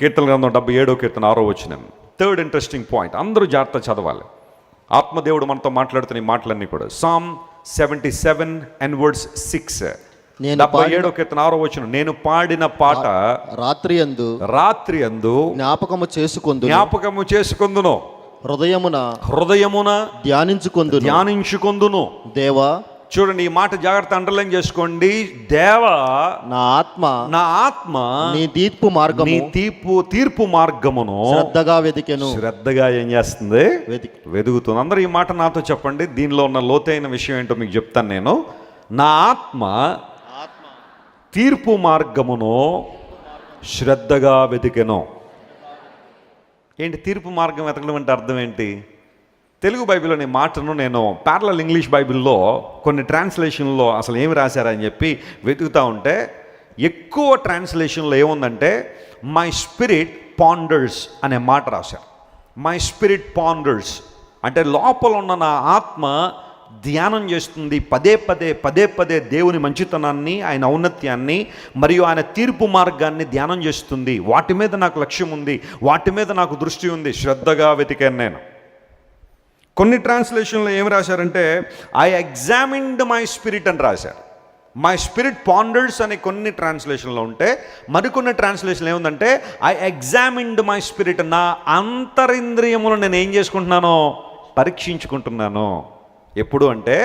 కీర్తన గ్రంథం డెబ్బై ఏడో కీర్తన ఆరో వచ్చిన థర్డ్ ఇంట్రెస్టింగ్ పాయింట్. అందరూ జాగ్రత్త చదవాలి. ఆత్మదేవుడు మనతో మాట్లాడుతున్న ఈ మాటలన్నీ కూడా. Psalm seventy seven and words six ఏడో కీర్తన ఆరో వచ్చిన నేను పాడిన పాట రాత్రి అందు రాత్రి అందు జ్ఞాపకము చేసుకొందు జ్ఞాపకము చేసుకుందును. హృదయమున హృదయమున ధ్యానించుకొందు ధ్యానించుకుందును. దేవా చూడండి ఈ మాట జాగ్రత్త అండర్లైన్ చేసుకోండి. దేవా నా ఆత్మ నా ఆత్మ నీ తీర్పు నీ మార్గము తీర్పు తీర్పు మార్గమును శ్రద్ధగా వెదికెను శ్రద్ధగా ఏం చేస్తుంది? వెతికి. వెదుగుతుంది అందరూ ఈ మాట నాతో చెప్పండి. దీనిలో ఉన్న లోతైన విషయం ఏంటో మీకు చెప్తాను నేను. నా ఆత్మ తీర్పు మార్గమును శ్రద్ధగా వెతికెను. ఏంటి? తీర్పు మార్గం వెతకడం అంటే అర్థం ఏంటి? తెలుగు బైబిల్లోని మాటను నేను ప్యారలల్ ఇంగ్లీష్ బైబిల్లో కొన్ని ట్రాన్స్లేషన్లో అసలు ఏమి రాశారని చెప్పి వెతుకుతూ ఉంటే ఎక్కువ ట్రాన్స్లేషన్లో ఏముందంటే మై స్పిరిట్ పాండర్స్ అనే మాట రాశారు. మై స్పిరిట్ పాండర్స్ అంటే లోపల ఉన్న నా ఆత్మ ధ్యానం చేస్తుంది. పదే పదే పదే పదే దేవుని మంచితనాన్ని ఆయన ఔన్నత్యాన్ని మరియు ఆయన తీర్పు మార్గాన్ని ధ్యానం చేస్తుంది. వాటి మీద నాకు లక్ష్యం ఉంది. వాటి మీద నాకు దృష్టి ఉంది. శ్రద్ధగా వెతికాను నేను. కొన్ని ట్రాన్స్లేషన్లో ఏమి రాశారంటే ఐ ఎగ్జామిన్డ్ మై స్పిరిట్ అని రాశారు. మై స్పిరిట్ పాండర్స్ అనే కొన్ని ట్రాన్స్లేషన్లో ఉంటే మరికొన్ని ట్రాన్స్లేషన్ ఏముందంటే ఐ ఎగ్జామిన్డ్ మై స్పిరిట్ నా అంతరింద్రియములు నేను ఏం చేసుకుంటున్నానో పరీక్షించుకుంటున్నాను. ఎప్పుడు అంటే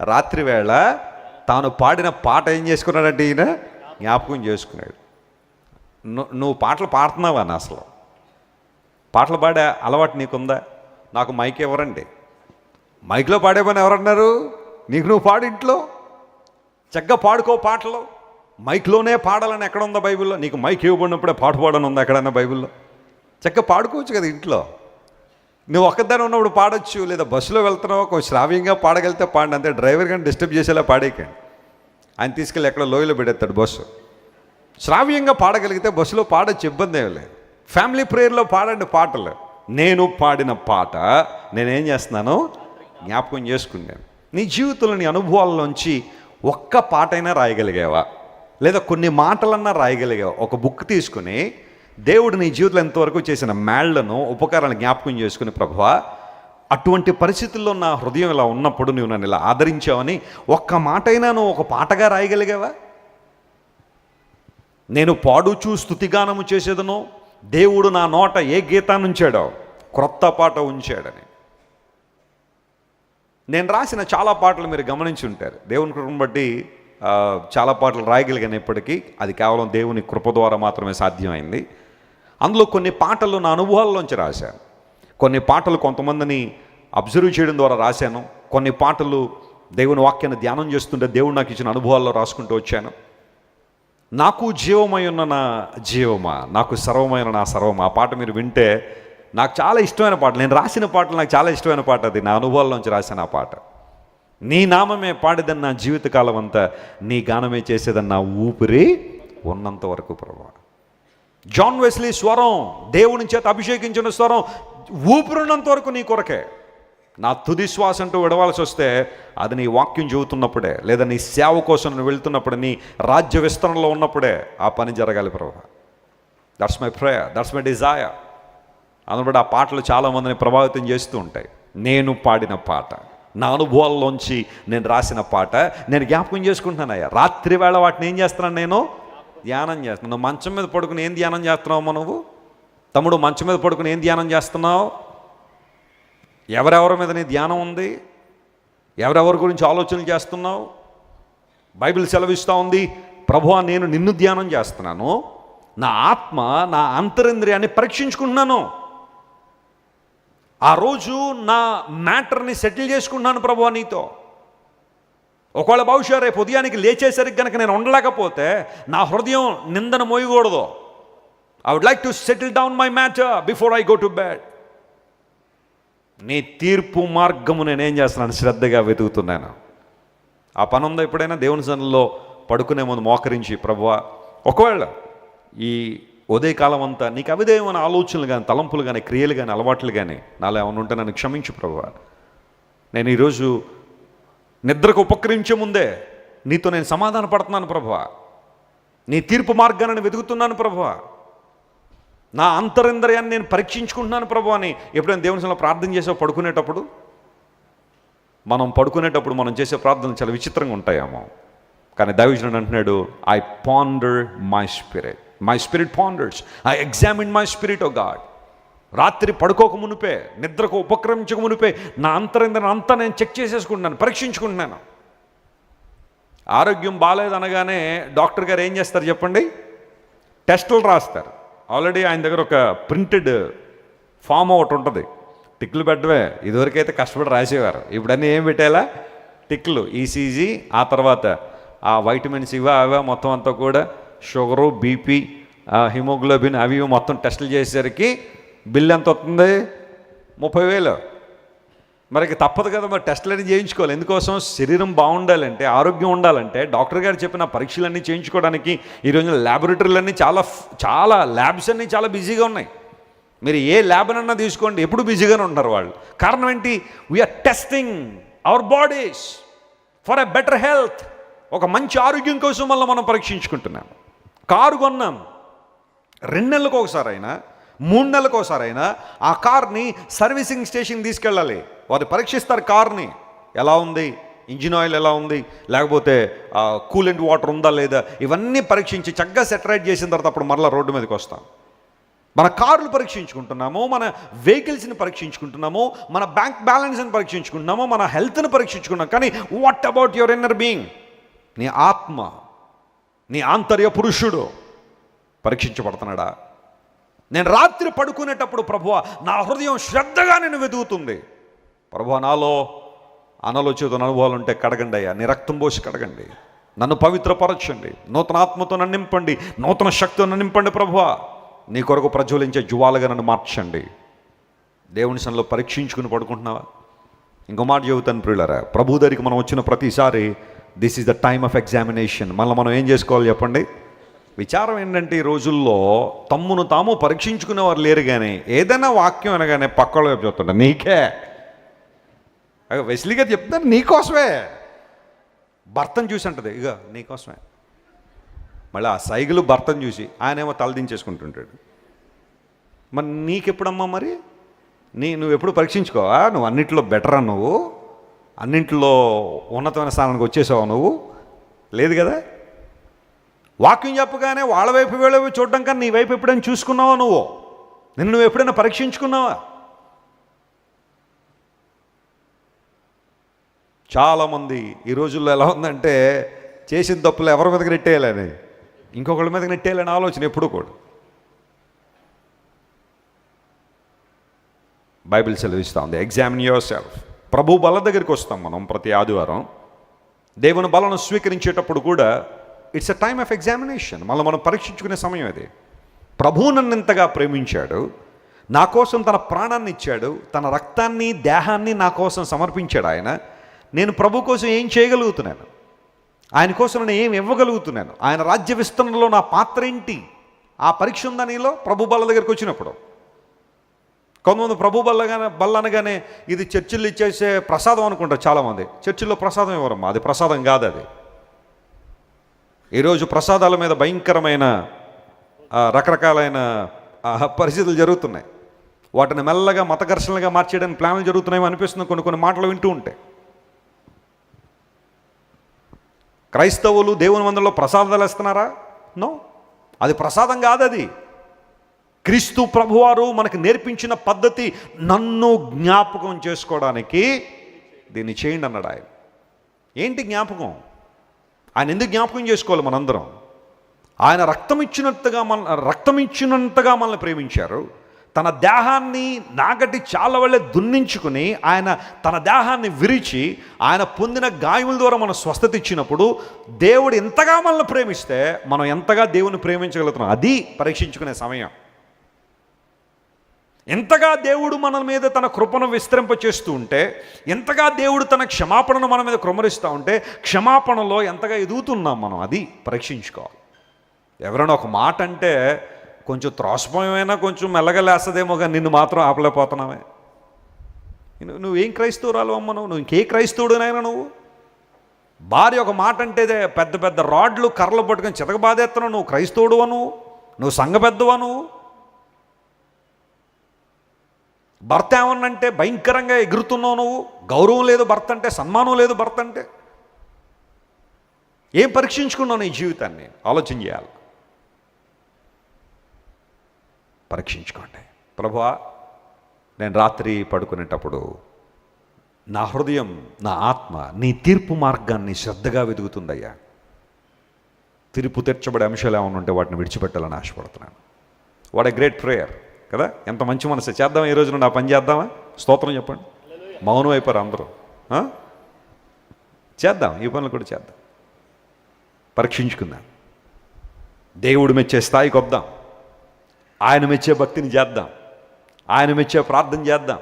రాత్రివేళ తాను పాడిన పాట ఏం చేసుకున్నాడంటే ఈయన? జ్ఞాపకం చేసుకున్నాడు. నువ్వు పాటలు పాడుతున్నావా నా అసలు? పాటలు పాడే అలవాటు నీకుందా? నాకు మైక్ ఎవరండి? మైక్లో పాడే పని ఎవరన్నారు? నీకు నువ్వు పాడు ఇంట్లో? చక్కగా పాడుకో పాటలు. మైక్లోనే పాడాలని ఎక్కడ ఉందా బైబిల్లో. నీకు మైక్ ఇవ్వబడినప్పుడే పాట పాడని ఉందా ఎక్కడన్నా బైబిల్లో? చక్కగా పాడుకోవచ్చు కదా ఇంట్లో. నువ్వు ఒక్కదాని ఉన్నప్పుడు పాడొచ్చు లేదా బస్సులో వెళ్తున్నావు కొంచెం శ్రావ్యంగా పాడగలిగితే పాడండి అంతే డ్రైవర్ కానీ డిస్టర్బ్ చేసేలా పాడేకండి ఆయన తీసుకెళ్ళి ఎక్కడ లోయలో పెడేస్తాడు బస్సు. శ్రావ్యంగా పాడగలిగితే బస్సులో పాడొచ్చు ఇబ్బంది ఏం లేదు. ఫ్యామిలీ ప్రేయర్లో పాడండి పాటలు. నేను పాడిన పాట నేనేం చేస్తున్నాను? జ్ఞాపకం చేసుకున్నాను. నీ జీవితంలో నీ అనుభవాల్లోంచి ఒక్క పాటైనా రాయగలిగావా? లేదా కొన్ని మాటలన్నా రాయగలిగావా? ఒక బుక్ తీసుకుని దేవుడు నీ జీవితంలో ఎంతవరకు చేసిన మేళ్ళను ఉపకారాలను జ్ఞాపకం చేసుకుని ప్రభువా అటువంటి పరిస్థితుల్లో నా హృదయం ఇలా ఉన్నప్పుడు నువ్వు నన్ను ఇలా ఆదరించావని ఒక్క మాటైనా నువ్వు ఒక పాటగా రాయగలిగావా? నేను పాడుచూ స్థుతిగానము చేసేదను దేవుడు నా నోట ఏ గీతాన్ని ఉంచాడో క్రొత్త పాట ఉంచాడని. నేను రాసిన చాలా పాటలు మీరు గమనించి ఉంటారు. దేవుని కృపను బట్టి చాలా పాటలు రాయగలిగాను ఇప్పటికీ. అది కేవలం దేవుని కృప ద్వారా మాత్రమే సాధ్యమైంది. అందులో కొన్ని పాటలు నా అనుభవాల్లోంచి రాశాను. కొన్ని పాటలు కొంతమందిని అబ్జర్వ్ చేయడం ద్వారా రాశాను. కొన్ని పాటలు దేవుని వాక్యాన్ని ధ్యానం చేస్తుంటే దేవుడు నాకు ఇచ్చిన అనుభవాల్లో రాసుకుంటూ వచ్చాను. నాకు జీవమై ఉన్న నా జీవమా? నాకు సర్వమైన నా సర్వమా? ఆ పాట మీరు వింటే నాకు చాలా ఇష్టమైన పాట నేను రాసిన పాటలు నాకు చాలా ఇష్టమైన పాట అది నా అనుభవాల్లోంచి రాసిన ఆ పాట. నీ నామమే పాడేదని నా జీవితకాలం అంతా నీ గానమే చేసేదని నా ఊపిరి ఉన్నంత వరకు ప్రభా. జాన్ వెస్లీ స్వరం దేవుని చేత అభిషేకించిన స్వరం ఊపిరినంత వరకు నీ కొరకే. నా తుది శ్వాస అంటూ విడవాల్సి వస్తే అది నీ వాక్యం చెబుతున్నప్పుడే లేదా నీ సేవ కోసం నువ్వు వెళ్తున్నప్పుడే నీ రాజ్య విస్తరణలో ఉన్నప్పుడే ఆ పని జరగాలి ప్రభా. That's my prayer that's my desire అందుబట్టి ఆ పాటలు చాలామందిని ప్రభావితం చేస్తూ ఉంటాయి. నేను పాడిన పాట నా అనుభవాల్లోంచి నేను రాసిన పాట నేను జ్ఞాపకం చేసుకుంటున్నానయ్యా రాత్రి వేళ వాటిని ఏం చేస్తున్నాను నేను? ధ్యానం చేస్తున్నాను. నువ్వు మంచం మీద పడుకుని ఏం ధ్యానం చేస్తున్నావు నువ్వు? తమ్ముడు మంచం మీద పడుకుని ఏం ధ్యానం చేస్తున్నావు? ఎవరెవరి మీద నీ ధ్యానం ఉంది? ఎవరెవరి గురించి ఆలోచనలు చేస్తున్నావు? బైబిల్ సెలవిస్తూ ఉంది ప్రభువా నేను నిన్ను ధ్యానం చేస్తున్నాను. నా ఆత్మ నా అంతరింద్రియాన్ని పరీక్షించుకుంటున్నాను. ఆ రోజు నా మ్యాటర్ని సెటిల్ చేసుకున్నాను ప్రభువా నీతో. ఒకవేళ బహుశా రేపు ఉదయానికి లేచేసరికి కనుక నేను ఉండలేకపోతే నా హృదయం నిందన మోయకూడదు. I would like to settle down my matter before I go to bed నీ తీర్పు మార్గము నేనేం చేస్తున్నాను? శ్రద్ధగా వెతుకుతున్నాను. ఆ పని ఉందా ఎప్పుడైనా? దేవుని సన్నిలో పడుకునే ముందు మోకరించి ప్రభువా ఒకవేళ ఈ ఉదయకాలం అంతా నీకు అవిదేమైన ఆలోచనలు కానీ తలంపులు కానీ క్రియలు కానీ అలవాట్లు కానీ నాలో ఏమైనా ఉంటే నన్ను క్షమించు ప్రభువా. నేను ఈరోజు నిద్రకు ఉపక్రమించే ముందే నీతో నేను సమాధాన పడుతున్నాను ప్రభువా. నీ తీర్పు మార్గాన్ని వెతుకుతున్నాను ప్రభువా. నా అంతరింద్రియాన్ని నేను పరీక్షించుకుంటున్నాను ప్రభు అని ఎప్పుడైనా దేవుని సన్నిధిలో ప్రార్థన చేసావు పడుకునేటప్పుడు? మనం పడుకునేటప్పుడు మనం చేసే ప్రార్థనలు చాలా విచిత్రంగా ఉంటాయేమో. కానీ దైవజనుడు అంటున్నాడు I ponder my spirit my spirit ponders I examine my spirit O God రాత్రి పడుకోక మునిపే నిద్రకు ఉపక్రమించక మునిపే నా అంతరింద్రం అంతా నేను చెక్ చేసేసుకుంటున్నాను పరీక్షించుకుంటున్నాను. ఆరోగ్యం బాగాలేదనగానే డాక్టర్ గారు ఏం చేస్తారు చెప్పండి? టెస్టులు రాస్తారు. ఆల్రెడీ ఆయన దగ్గర ఒక ప్రింటెడ్ ఫామ్ ఒకటి ఉంటుంది. టిక్లు పెట్టడమే. ఇదివరకైతే కష్టపడి రాసేవారు. ఇప్పుడన్నీ ఏం పెట్టేలా? టిక్లు ఈసీజీ ఆ తర్వాత ఆ వైటమిన్స్ ఇవా అవా మొత్తం అంతా కూడా షుగరు బీపీ హిమోగ్లోబిన్ అవి ఇవి మొత్తం టెస్టులు చేసేసరికి బిల్ ఎంత వస్తుంది? ముప్పై వేలు. మరికి తప్పదు కదా మరి టెస్టులన్నీ చేయించుకోవాలి. ఎందుకోసం? శరీరం బాగుండాలంటే ఆరోగ్యం ఉండాలంటే డాక్టర్ గారు చెప్పిన పరీక్షలన్నీ చేయించుకోవడానికి ఈరోజు ల్యాబొరేటరీలన్నీ చాలా చాలా ల్యాబ్స్ అన్నీ చాలా బిజీగా ఉన్నాయి. మీరు ఏ ల్యాబ్ అన్నా తీసుకోండి ఎప్పుడు బిజీగానే ఉంటారు వాళ్ళు. కారణం ఏంటి? We are testing our bodies for a better health ఒక మంచి ఆరోగ్యం కోసం వల్ల మనం పరీక్షించుకుంటున్నాం. కారు కొన్నాం. రెండు నెలలకు ఒకసారి అయినా మూడు నెలలకు ఒకసారి అయినా ఆ కార్ని సర్వీసింగ్ స్టేషన్ తీసుకెళ్ళాలి. వారు పరీక్షిస్తారు కార్ని. ఎలా ఉంది? ఇంజిన్ ఆయిల్ ఎలా ఉంది? లేకపోతే కూలెంట్ వాటర్ ఉందా లేదా? ఇవన్నీ పరీక్షించి చక్కగా సెటరైట్ చేసిన తర్వాత అప్పుడు మరలా రోడ్డు మీదకి వస్తాం. మన కార్లు పరీక్షించుకుంటున్నాము మన వెహికల్స్ని పరీక్షించుకుంటున్నాము మన బ్యాంక్ బ్యాలెన్స్ని పరీక్షించుకుంటున్నాము మన హెల్త్ని పరీక్షించుకున్నాం కానీ what about your inner being నీ ఆత్మ నీ ఆంతర్య పురుషుడు పరీక్షించబడుతున్నాడా? నేను రాత్రి పడుకునేటప్పుడు ప్రభువ నా హృదయం శ్రద్ధగా నేను వెతుకుతుంది ప్రభు నాలో అనాలోచిత అనుభవాలు ఉంటే కడగండి అయ్యా. నీ రక్తం పోసి కడగండి. నన్ను పవిత్రపరచండి. నూతన ఆత్మతో నన్ను నింపండి. నూతన శక్తితో నన్ను నింపండి ప్రభువ నీ కొరకు ప్రజ్వలించే జువాలుగా నన్ను మార్చండి. దేవుని సన్నిలో పరీక్షించుకుని పడుకుంటున్నావా? ఇంకో మాట చెబుతాను ప్రియులరా. ప్రభు దగ్గరికి మనం వచ్చిన ప్రతిసారి this is the time of examination మళ్ళీ మనం ఏం చేసుకోవాలి చెప్పండి? విచారం ఏంటంటే ఈ రోజుల్లో తమ్మును తాము పరీక్షించుకునేవారు లేరు కానీ ఏదైనా వాక్యం అనగానే పక్కలో వైపు చెప్తుంటా నీకే. అగ వెస్లీగా చెప్తాను నీకోసమే భర్తను చూసి అంటది ఇక నీకోసమే మళ్ళీ ఆ సైగులు భర్తను చూసి ఆయనేమో తలదించేసుకుంటుంటాడు మరి నీకెప్పుడమ్మా మరి? నీ నువ్వు ఎప్పుడు పరీక్షించుకోవా? నువ్వు అన్నింటిలో బెటరా నువ్వు? అన్నింటిలో ఉన్నతమైన స్థానానికి వచ్చేసావా నువ్వు? లేదు కదా? వాక్యం చెప్పగానే వాళ్ళ వైపు వీళ్ళ వైపు చూడడం కానీ నీ వైపు ఎప్పుడైనా చూసుకున్నావా నువ్వు? నిన్ను నువ్వు ఎప్పుడైనా పరీక్షించుకున్నావా? చాలామంది ఈ రోజుల్లో ఎలా ఉందంటే చేసిన తప్పులు ఎవరి మీదకి నెట్టేయాలని ఇంకొకళ్ళ మీదకి నెట్టేయాలని ఆలోచన ఎప్పుడు కూడా. బైబిల్ సెలవిస్తూ ఉంది ఎగ్జామిన్ యువర్ సెల్ఫ్ ప్రభు బల దగ్గరికి వస్తాం మనం ప్రతి ఆదివారం. దేవుని బలను స్వీకరించేటప్పుడు కూడా it's a time of examination మళ్ళీ మనం పరీక్షించుకునే సమయం అది ప్రభువు నన్ను ఇంతగా ప్రేమించాడు నా కోసం తన ప్రాణాన్ని ఇచ్చాడు తన రక్తాన్ని దేహాన్ని నా కోసం సమర్పించాడు ఆయన. నేను ప్రభు కోసం ఏం చేయగలుగుతున్నాను? ఆయన కోసం నేను ఏం ఇవ్వగలుగుతున్నాను? ఆయన రాజ్య విస్తరణలో నా పాత్ర ఏంటి? ఆ పరీక్ష ఉందా నీలో? ప్రభు బల్ల దగ్గరికి వచ్చినప్పుడు. కొంతమంది ప్రభు బల్లగానే బల్ల అనగానే ఇది చర్చిల్లో ఇచ్చేసే ప్రసాదం అనుకుంటారు చాలామంది. చర్చిల్లో ప్రసాదం ఇవ్వరమ్మా. అది ప్రసాదం కాదు అది. ఈరోజు ప్రసాదాల మీద భయంకరమైన రకరకాలైన పరిస్థితులు జరుగుతున్నాయి. వాటిని మెల్లగా మత ఘర్షణలుగా మార్చేయడానికి ప్లాన్లు జరుగుతున్నాయో అనిపిస్తుంది. కొన్ని కొన్ని మాటలు వింటూ ఉంటే. క్రైస్తవులు దేవుని మందిరంలో ప్రసాదాలు ఇస్తున్నారా నో. అది ప్రసాదం కాదు అది. క్రీస్తు ప్రభువారు మనకు నేర్పించిన పద్ధతి నన్ను జ్ఞాపకం చేసుకోవడానికి దీన్ని చేయండి అన్నాడు ఆయన. ఏంటి జ్ఞాపకం? ఆయన ఎందుకు జ్ఞాపకం చేసుకోవాలి మనందరం? ఆయన రక్తం ఇచ్చినట్టుగా మన రక్తం ఇచ్చినంతగా మనల్ని ప్రేమించారు. తన దేహాన్ని నాగటి చాలా వల్లే దున్నించుకుని ఆయన తన దేహాన్ని విరిచి ఆయన పొందిన గాయముల ద్వారా మనం స్వస్థత ఇచ్చినప్పుడు దేవుడు ఎంతగా మనల్ని ప్రేమిస్తే మనం ఎంతగా దేవుని ప్రేమించగలుగుతున్నాం. అది పరీక్షించుకునే సమయం. ఎంతగా దేవుడు మన మీద తన కృపను విస్తరింప చేస్తూ ఉంటే ఎంతగా దేవుడు తన క్షమాపణను మన మీద కృమరిస్తూ ఉంటే క్షమాపణలో ఎంతగా ఎదుగుతున్నాం మనం అది పరీక్షించుకోవాలి. ఎవరైనా ఒక మాట అంటే కొంచెం త్రోసపోయమైనా కొంచెం మెల్లగా లేస్తదేమో కానీ నిన్ను మాత్రం ఆపలేకపోతున్నామే. నువ్వు నువ్వేం క్రైస్తవురాలు అమ్మ నువ్వు? నువ్వు ఇంకే క్రైస్తవుడునైనా నువ్వు? భార్య ఒక మాట అంటే పెద్ద పెద్ద రాడ్లు కర్రలు పట్టుకొని చితక బాధేస్తున్నావు నువ్వు క్రైస్తవుడు నువ్వు నువ్వు సంఘ పెద్దవా నువ్వు భర్త ఏమన్నంటే భయంకరంగా ఎగురుతున్నావు నువ్వు? గౌరవం లేదు భర్త అంటే సన్మానం లేదు భర్త అంటే. ఏం పరీక్షించుకున్నావు నీ జీవితాన్ని? ఆలోచన చేయాలి. పరీక్షించుకోండి. ప్రభువా నేను రాత్రి పడుకునేటప్పుడు నా హృదయం నా ఆత్మ నీ తీర్పు మార్గాన్ని శ్రద్ధగా వెతుకుతుందయ్యా తీర్పు తీర్చబడే అంశాలు ఏమైనా ఉంటే వాటిని విడిచిపెట్టాలని ఆశపడుతున్నాను. వాట్ ఎ గ్రేట్ ప్రేయర్ కదా? ఎంత మంచి మనసు. చేద్దాం ఈ రోజు నుండి ఆ పని చేద్దామా? స్తోత్రం చెప్పండి. మౌనం అయిపోరు అందరూ? చేద్దాం ఈ పనులు కూడా చేద్దాం. పరీక్షించుకుందాం. దేవుడు మెచ్చే స్థాయికి వద్దాం. ఆయన మెచ్చే భక్తిని చేద్దాం. ఆయన మెచ్చే ప్రార్థన చేద్దాం.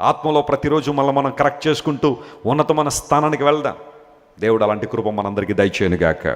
ఆత్మలో ప్రతిరోజు మళ్ళీ మనం కరెక్ట్ చేసుకుంటూ ఉన్నతమైన స్థానానికి వెళ్దాం. దేవుడు అలాంటి కృప మనందరికీ దయచేయనుగాక.